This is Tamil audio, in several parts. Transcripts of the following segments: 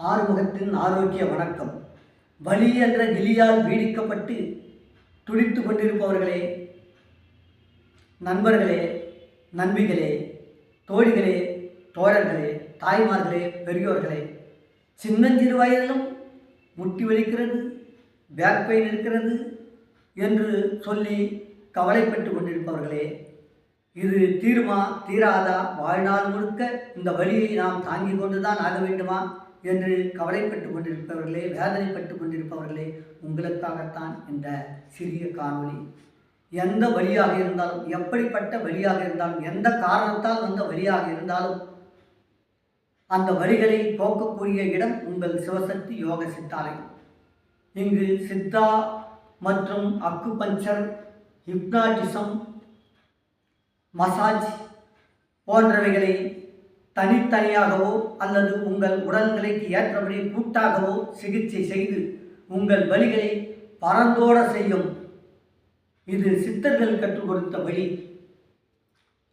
ஆறுமுகத்தின் ஆரோக்கிய வணக்கம். வலி என்ற கிளியால் பீடிக்கப்பட்டு துடித்து கொண்டிருப்பவர்களே நண்பர்களே நண்பிகளே தோழிகளே தோழர்களே தாய்மார்களே பெரியோர்களே சின்னஞ்சிறு வயதிலும் முட்டி வலிக்கிறது பேக் பெயின் இருக்கிறது என்று சொல்லி கவலைப்பட்டு கொண்டிருப்பவர்களே இது தீருமா தீராதா? வாழ்நாள் முழுக்க இந்த வழியை நாம் தாங்கிக் கொண்டுதான் ஆக வேண்டுமா? என்று கவலைப்பட்டு கொண்டிருப்பவர்களே வேதனைப்பட்டு கொண்டிருப்பவர்களே உங்களுக்காகத்தான் இந்த சிறிய காணொளி. எந்த வழியாக இருந்தாலும் எப்படிப்பட்ட வழியாக இருந்தாலும் எந்த காரணத்தால் வந்த வழியாக இருந்தாலும் அந்த வழிகளை போக்கக்கூடிய இடம் உங்கள் சிவசக்தி யோக சித்தாலயம். இங்கு சித்தா மற்றும் அக்கு பஞ்சர் ஹிப்னாட்டிசம் மசாஜ் போன்றவைகளை தனித்தனியாகவோ அல்லது உங்கள் உடல்நிலைக்கு ஏற்றபடி கூட்டாகவோ சிகிச்சை செய்து உங்கள் வழிகளை பரந்தோட செய்யும். இது சித்தர்கள் கற்றுக் கொடுத்த வழி.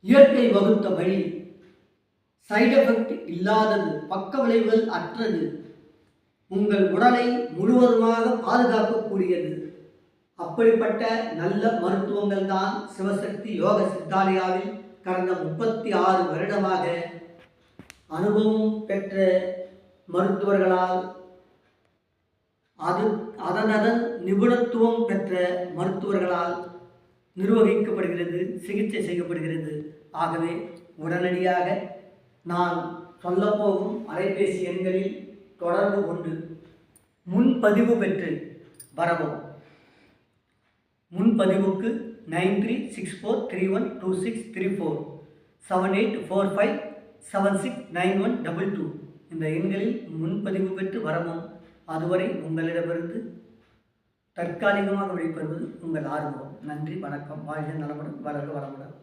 இயற்கை வகுத்த வழி. சைடு எஃபெக்ட் இல்லாதது பக்க விளைவுகள் அற்றது. உங்கள் உடலை முழுவதுமாக பாதுகாக்கக்கூடியது. அப்படிப்பட்ட நல்ல மருத்துவங்கள் தான் சிவசக்தி யோக சித்தாலயாவில் கடந்த முப்பத்தி ஆறு வருடமாக அனுபவம் பெற்ற மருத்துவர்களால் அது அதனதன் நிபுணத்துவம் பெற்ற மருத்துவர்களால் நிர்வகிக்கப்படுகிறது சிகிச்சை செய்யப்படுகிறது. ஆகவே உடனடியாக நான் சொல்லப்போகும் அலைபேசி எண்களில் தொடர்பு கொண்டு முன்பதிவு பெற்று வரவும். முன்பதிவுக்கு nine three six four three one two six three four seven eight four five seven six nine one double two இந்த எண்களில் முன்பதிவு பெற்று வரவும் அதுவரை உங்களிடமிருந்து தற்காலிகமாக வெளிப்படுவது உங்கள் ஆர்வம் நன்றி வணக்கம். வாழ்க நலமுடன் வளர்க வளமுடன்.